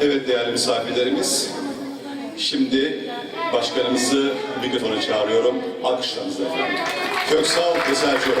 Evet değerli misafirlerimiz, şimdi başkanımızı mikrofona çağırıyorum. Alkışlarınızla efendim. Köksal Esercioğlu.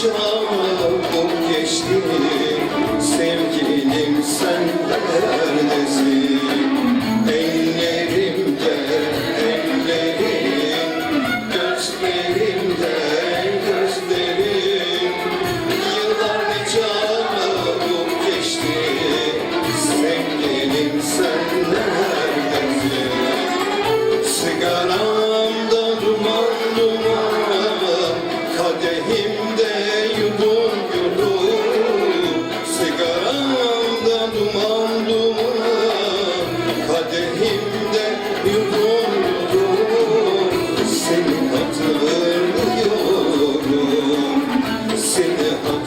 çabuk geçti, sevgilim sen neredesin? Ellerimde ellerim, gözlerimde gözlerim. Yıllar ne çabuk Sevgilim sen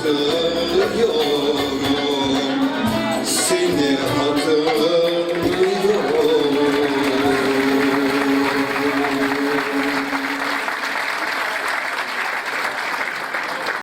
hatırlıyorum Seni hatırlıyorum